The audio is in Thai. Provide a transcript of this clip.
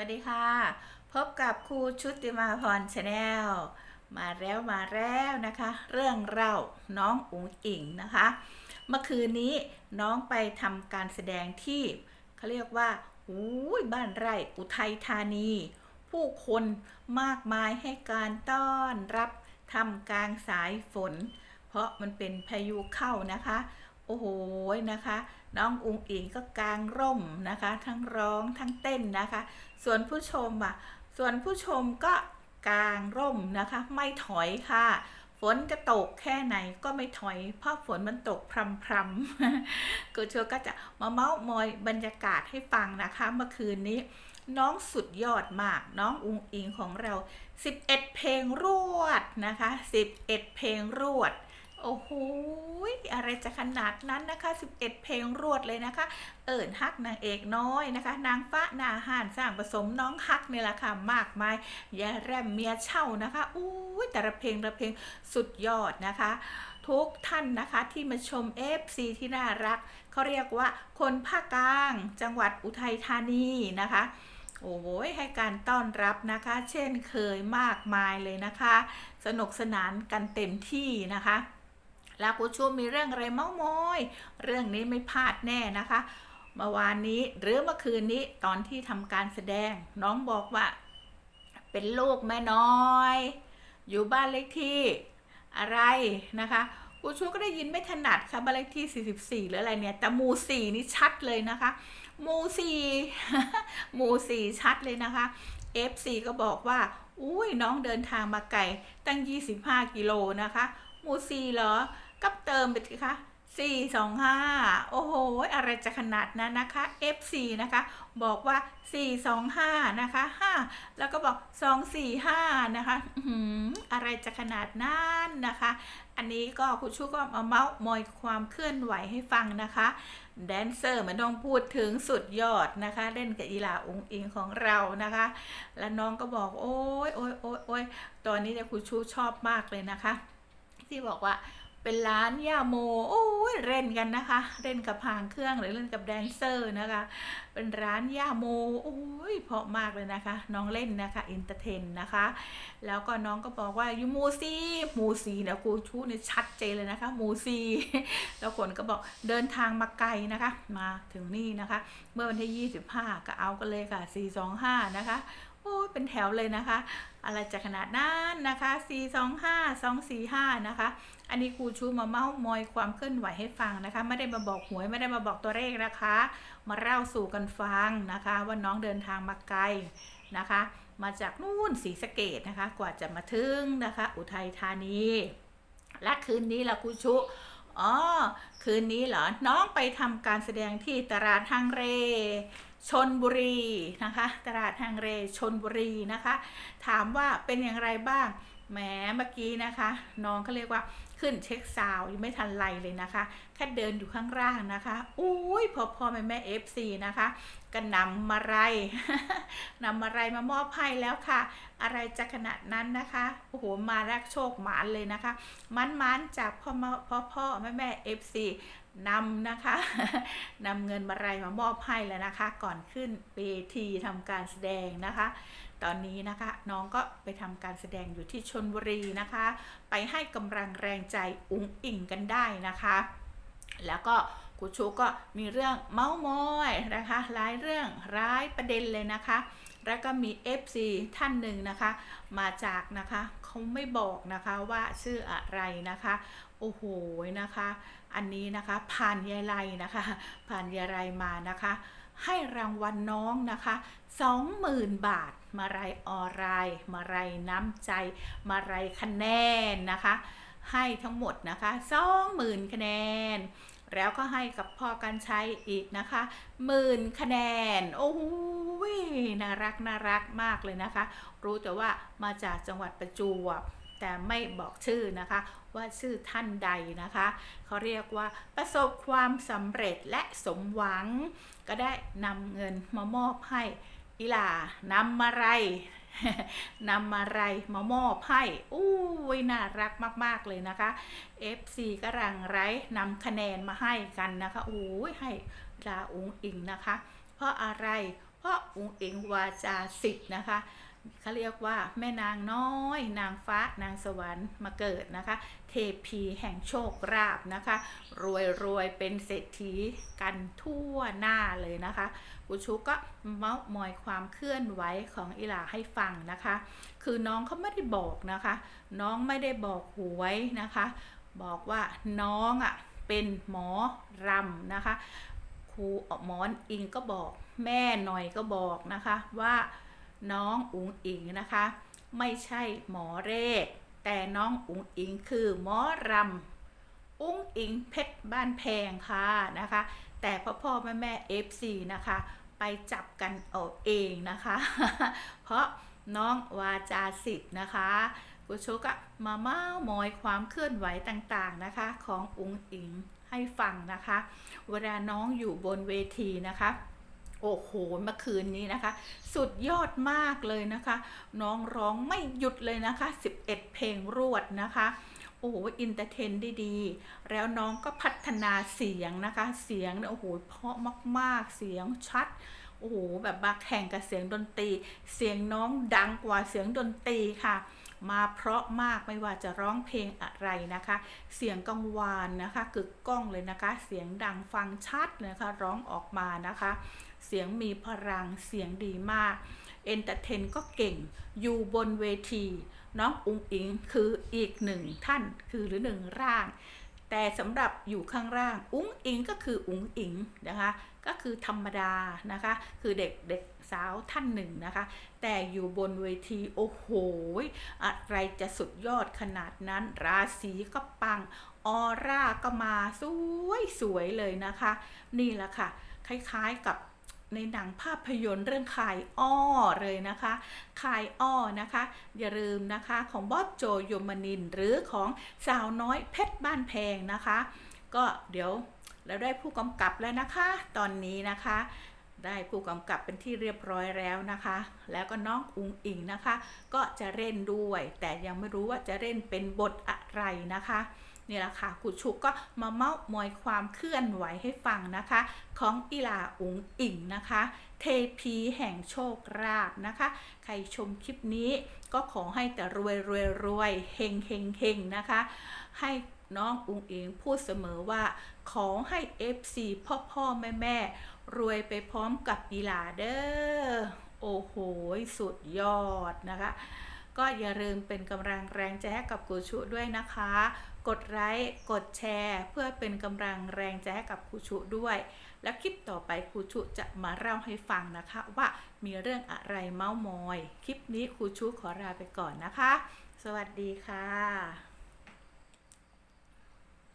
วัสดีค่ะ พบกับครูชุติมาพรชาแนลมาแล้วมาแล้วนะคะ เรื่องเล่าน้องอุ๋งอิงนะคะ เมื่อคืนนี้น้องไปทำการแสดงที่เขาเรียกว่าอุ้ยบ้านไร่อุทัยธานี ผู้คนมากมายให้การต้อนรับทำกลางสายฝน เพราะมันเป็นพายุเข้านะคะ โอ้โหนะคะ น้องอุงอิงก็กางร่มนะคะ ทั้งร้องทั้งเต้นนะคะ ส่วนผู้ชมอะส่วนผู้ชมก็กางร่มนะคะ ไม่ถอยค่ะ ฝนจะตกแค่ไหนก็ไม่ถอย เพราะฝนมันตกพรำพรำๆกูเชอก็จะมาเมาส์มอยบรรยากาศให้ฟังนะคะ เมื่อคืนนี้น้องสุดยอดมาก น้องอุงอิงของเรา 11 เพลงรวดนะคะ 11 เพลงรวด โอ้โหอะไรจะขนาดนั้นนะคะ 11 เพลงรวดเลยนะคะ เอิญฮักนางเอกน้อยนะคะ นางฟ้านาหานสร้างผสมน้องฮักนี่แหละค่ะมากมายยาแรมเมียเช่านะคะอู้แต่ละเพลงแต่ละเพลงสุดยอดนะคะ ทุกท่านนะคะที่มาชม FC ที่น่ารักเขาเรียกว่าคนภาคกลาง จังหวัดอุทัยธานีนะคะโอ้ยให้การต้อนรับนะคะ เช่นเคยมากมายเลยนะคะ สนุกสนานกันเต็มที่นะคะ ล้วกูชูมีเรื่องอะไรเมาส์มอยเรื่องนี้ไม่พลาดแน่นะคะ เมื่อวานนี้หรือเมื่อคืนนี้ตอนที่ทำการแสดง น้องบอกว่า เป็นลูกแม่น้อย อยู่บ้านเลขที่อะไรนะคะกูชูก็ได้ยินไม่ถนัดค่ะบ้านเลขที่ 44 หรืออะไรเนี่ยแต่หมู่สี่นี่ชัดเลยนะคะหมู่สี่หมู่สี่ชัดเลยนะคะ FC ก็บอกว่า อุ้ยน้องเดินทางมาไกลตั้ง 25 กิโลนะคะ หมู่สี่เหรอ กับเติมไปสิคะสี่สองห้าโอ้โห อะไรจะขนาดนั้นนะคะ F4 นะคะ บอกว่า 425 นะคะ 5 แล้วก็บอก 245 นะคะอื้อะไรจะขนาดนั้นนะคะ อันนี้ก็คุณชูก็มาเมาส์มอยความเคลื่อนไหวให้ฟังนะคะ แดนเซอร์มันต้องพูดถึงสุดยอดนะคะ เล่นกับอีหลาองค์อิงของเรานะคะ แล้วน้องก็บอกโอ้ยโอ้ยโอ้ยโอ้ยตอนนี้เนี่ยคุณชูชอบมากเลยนะคะ ที่บอกว่า เป็นร้านย่าโมโอ้ยเล่นกันนะคะ เล่นกับพางเครื่องหรือเล่นกับแดนเซอร์นะคะ เป็นร้านย่าโมโอ้ยเพาะมากเลยนะคะ น้องเล่นนะคะอินเตอร์เทนนะคะ แล้วก็น้องก็บอกว่ายูมูซีหมูซีเนี่ยครูชูเนี่ยชัดเจนเลยนะคะหมูซีแล้วคนก็บอกเดินทางมาไกลนะคะ มาถึงนี่นะคะ เมื่อวันที่ 25 ก็เอากันเลยค่ะ 425 นะคะ โอ้ยเป็นแถวเลยนะคะ อะไรจะขนาดนั้นนะคะ 425 245 นะคะ อันนี้ครูชูมาเมาส์มอยความเคลื่อนไหวให้ฟังนะคะ ไม่ได้มาบอกหวยไม่ได้มาบอกตัวเลขนะคะ มาเล่าสู่กันฟังนะคะ ว่าน้องเดินทางมาไกลนะคะ มาจากนู่นศรีสะเกดนะคะ กว่าจะมาถึงนะคะ อุทัยธานี และคืนนี้ล่ะครูชูอ๋อ คืนนี้เหรอ น้องไปทำการแสดงที่ตลาดทางเร ชนบุรีนะคะ ตลาดทางเรชนบุรีนะคะ ถามว่าเป็นอย่างไรบ้าง แหมเมื่อกี้นะคะ น้องเขาเรียกว่าขึ้นเช็คซาวยังไม่ทันไรเลยนะคะ แค่เดินอยู่ข้างล่างนะคะอุ้ยพอพ่อแม่แม่เอฟซีนะคะก็นำมาไรนำมาไรมามอบให้แล้วค่ะ อะไรจะขนาดนั้นนะคะโอ้โหมาแรกโชคหมานเลยนะคะ มันมันๆจากพ่อมพ่อพ่อแม่แม่เอฟซีนำนะคะนำเงินมาไรมามอบให้แล้วนะคะ ก่อนขึ้นเวทีทำการแสดงนะคะ ตอนนี้นะคะ น้องก็ไปทำการแสดงอยู่ที่ชนบุรีนะคะ ไปให้กำลังแรงใจอุ้งอิ่งกันได้นะคะ แล้วก็ครูชูก็มีเรื่องเมาส์มอยนะคะหลายเรื่องร้ายประเด็นเลยนะคะ แล้วก็มี FC ท่านหนึ่งนะคะ มาจากนะคะเขาไม่บอกนะคะว่าชื่ออะไรนะคะโอ้โหนะคะ อันนี้นะคะผ่านยายไรนะคะ ผ่านยายไรมานะคะ ให้รางวัลน้องนะคะ 20,000 บาท มาไรออไรมาไรน้ำใจ มาไรคะแนนนะคะ ให้ทั้งหมดนะคะ20,000คะแนน แล้วก็ให้กับพ่อกันชัยอีกนะคะหมื่นคะแนน โอ้โหน่ารักน่ารักมากเลยนะคะ รู้แต่ว่ามาจากจังหวัดประจวบแต่ไม่บอกชื่อนะคะว่าชื่อท่านใดนะคะเขาเรียกว่าประสบความสำเร็จและสมหวัง ก็ได้นำเงินมามอบให้ อีหลานำมาไรนำมาไรมามอบให้อู้ยน่ารักมาก ๆ เลยนะคะ FC ก็รังไรนำคะแนนมาให้กันนะคะอู้ยให้ลาอุงอิงนะคะ เพราะอะไร เพราะอุงอิงวาจาสิทธ์นะคะ เขาเรียกว่าแม่นางน้อย นางฟ้านางสวรรค์มาเกิดนะคะ เทพีแห่งโชคราบนะคะ รวยรวยเป็นเศรษฐีกันทั่วหน้าเลยนะคะกูชูก็เมาส์มอยความเคลื่อนไหวของอิหลาให้ฟังนะคะ คือน้องเขาไม่ได้บอกนะคะ น้องไม่ได้บอกหวยนะคะ บอกว่าน้องอะเป็นหมอรำนะคะครูหมอนอิงก็บอกแม่หน่อยก็บอกนะคะว่า น้องอุ๋งอิงนะคะ ไม่ใช่หมอเรศแต่น้องอุ๋งอิงคือหมอรำอุ๋งอิงเพชรบ้านแพงค่ะนะคะ แต่พ่อพ่อแม่แม่เอฟซีนะคะ ไปจับกันเอาเองนะคะ เพราะน้องวาจาสิทธิ์นะคะกุชกะมาเม้ามอยความเคลื่อนไหวต่างๆนะคะ ของอุ๋งอิงให้ฟังนะคะ เวลาน้องอยู่บนเวทีนะคะ โอ้โหเมื่อคืนนี้นะคะ สุดยอดมากเลยนะคะ น้องร้องไม่หยุดเลยนะคะ 11 เพลงรวดนะคะโอ้โหอินเตอร์เทนด้ดีแล้วน้องก็พัฒนาเสียงนะคะ เสียงเนี่ยโอ้โหเพราะมากๆเสียงชัดโอ้โหแบบมาแข่งกับเสียงดนตรี เสียงน้องดังกว่าเสียงดนตรีค่ะ มาเพราะมากไม่ว่าจะร้องเพลงอะไรนะคะ เสียงกังวานนะคะกึกก้องเลยนะคะ เสียงดังฟังชัดนะคะร้องออกมานะคะ เสียงมีพลังเสียงดีมากเอนเตอร์เทนก็เก่งอยู่บนเวทีน้องอุงอิงคืออีกหนึ่งท่านคือหรือหนึ่งร่าง แต่สำหรับอยู่ข้างล่าง อุงอิงก็คืออุงอิงนะคะก็คือธรรมดานะคะ คือเด็กเด็กสาวท่านหนึ่งนะคะ แต่อยู่บนเวทีโอ้โหอะไรจะสุดยอดขนาดนั้น ราศีก็ปังออร่าก็มาสวยสวยเลยนะคะ นี่แหละค่ะ คล้ายๆกับ ในหนังภาพยนตร์เรื่องขายอ้อเลยนะคะขายอ้อนะคะ อย่าลืมนะคะของบอสโจโยมานินหรือของสาวน้อยเพชรบ้านแพงนะคะ ก็เดี๋ยวเราได้ผู้กำกับแล้วนะคะ ตอนนี้นะคะ ได้ผู้กำกับเป็นที่เรียบร้อยแล้วนะคะ แล้วก็น้องอุงอิงนะคะ ก็จะเล่นด้วย แต่ยังไม่รู้ว่าจะเล่นเป็นบทอะไรนะคะ นี่แหละค่ะกุชุกก็มาเมาส์มอยความเคลื่อนไหวให้ฟังนะคะ ของอีหลาอุงอิงนะคะ เทพีแห่งโชคราบนะคะ ใครชมคลิปนี้ก็ขอให้แต่รวยรวยรวยเฮงเฮงเฮงนะคะ ให้น้องอุงอิงพูดเสมอว่า ขอให้ FC พ่อพ่อแม่แม่รวยไปพร้อมกับอีหลาเด้อโอ้โห สุดยอดนะคะ ก็อย่าลืมเป็นกำลังแรงใจให้กับกูชุด้วยนะคะ กดไลค์กดแชร์ เพื่อเป็นกำลังแรงใจให้กับครูชุด้วย และคลิปต่อไปครูชุจะมาเล่าให้ฟังนะคะว่ามีเรื่องอะไรเมามอย คลิปนี้ครูชุขอลาไปก่อนนะคะ สวัสดีค่ะ